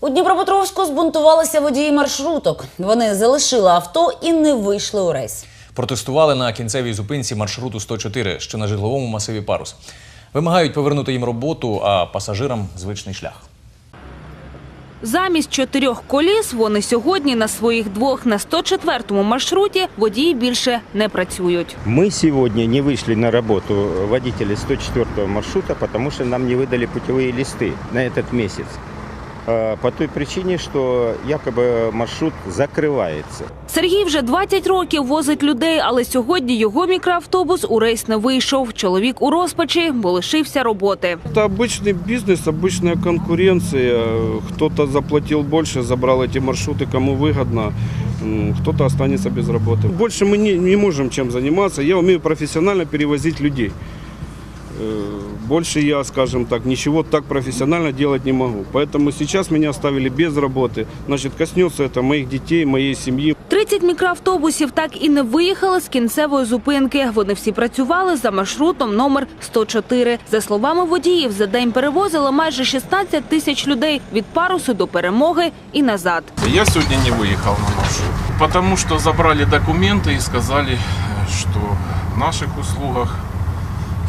У Дніпропетровську збунтувалися водії маршруток. Вони залишили авто і не вийшли у рейс. Протестували на кінцевій зупинці маршруту 104, що на житловому масиві Парус. Вимагають повернути їм роботу, а пасажирам звичний шлях. Замість чотирьох коліс вони сьогодні на своїх двох на 104-му маршруті водії більше не працюють. Мы сегодня не вышли на работу водители 104 маршрута, потому что нам не выдали путевые листы на этот месяц. А, По той причине, что якобы маршрут закрывается. Сергій вже 20 років возить людей, але сьогодні його мікроавтобус у рейс не вийшов. Чоловік у розпачі, бо лишився роботи. Это обычный бизнес, обычная конкуренция. Кто-то заплатил больше, забрал эти маршруты, кому выгодно. М, Кто-то останется без работы. Больше мы не, не можем чем заниматься. Я умею профессионально перевозить людей. Э, Больше я, скажем так, ничего так профессионально делать не могу. Поэтому сейчас меня оставили без работы. Значит, коснется это моих детей, моей семьи. 30 мікроавтобусів так і не виїхали з кінцевої зупинки. Вони всі працювали за маршрутом номер 104. За словами водіїв, за день перевозили майже 16 тисяч людей від парусу до перемоги і назад. Я сегодня не выехал на маршрут, потому что забрали документы и сказали, что в наших услугах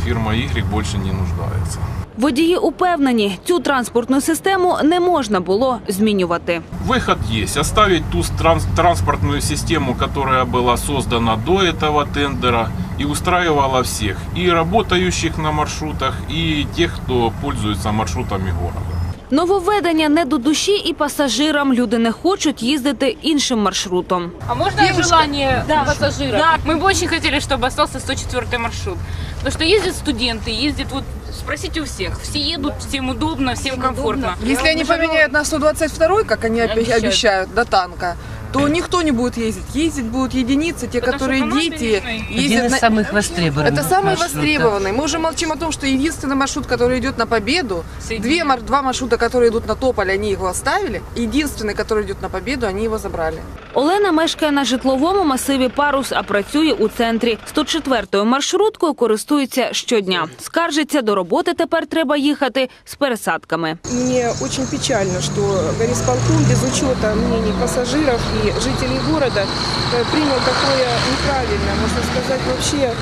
фирма Y больше не нуждается. Водії упевнені, цю транспортну систему не можна було змінювати. Выход есть. Оставить ту транс- транспортную систему, которая была создана до этого тендера и устраивала всех, и работающих на маршрутах, и тех, кто пользуется маршрутами города. Нововведення не до душі і пасажирам. Люди не хочуть їздити іншим маршрутом. А можно желание пассажира? Мы бы очень хотели, чтобы остался 104 маршрут. Потому что ездят студенты, ездят вот спросите у всех. Все едут, всем удобно, всем комфортно. Если они поменяют на 122, как они опять Обещают. обещают, до танка, то никто не будет ездить. Ездить будут единицы, те, Потому что которые по нашей дети личной- Один ездят из на... самых востребованных. Это самый маршрутов. востребованный. Мы уже молчим о том, что единственный маршрут, который идет на Победу, Соединение. две, мар- два маршрута, которые идут на Тополь, они его оставили. Единственный, который идет на Победу, они его забрали. Олена мешкає на житловому масиві Парус, а працює у центрі. 104-ю маршруткою користується щодня. Скаржиться, до роботи тепер треба їхати з пересадками. Мне очень печально, что горисполком без учета мнений пассажиров і и жителей города э, принял такое неправильное, можно сказать, вообще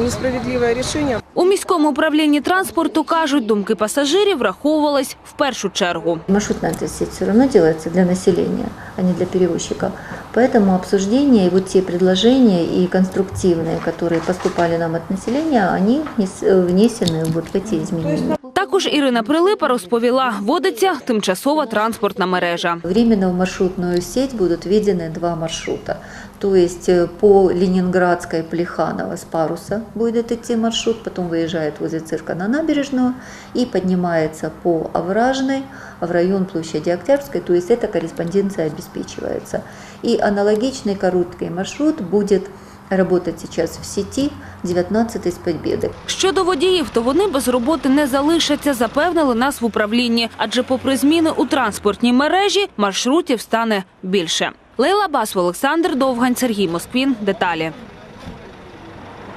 несправедливое решение. У міському управлінні транспорту кажуть, думки пасажирів враховувались в першу чергу. Маршрутная сеть все равно делается для населения, а не для перевозчика. Поэтому обсуждение и вот те предложения и конструктивные, которые поступали нам от населения, они внес- э, внесены вот в эти изменения. Також Ірина Прилипа розповіла, водиться тимчасова транспортна мережа. Временно в маршрутную сеть будут введены два маршрута. То есть э, по Ленинградской Плеханово с Паруса будет идти маршрут, потом выезжает возле цирка на набережную и поднимается по Овражной в район площади Октябрьской, то есть эта корреспонденция обеспечивается. И аналогичный короткий маршрут будет работать сейчас в сети 19 с Победы. Щодо водіїв, то вони без роботи не залишаться, запевнили нас в управлінні. Адже попри зміни у транспортній мережі, маршрутів стане більше. Лейла Бас, Олександр Довгань, Сергій Москвін. Деталі.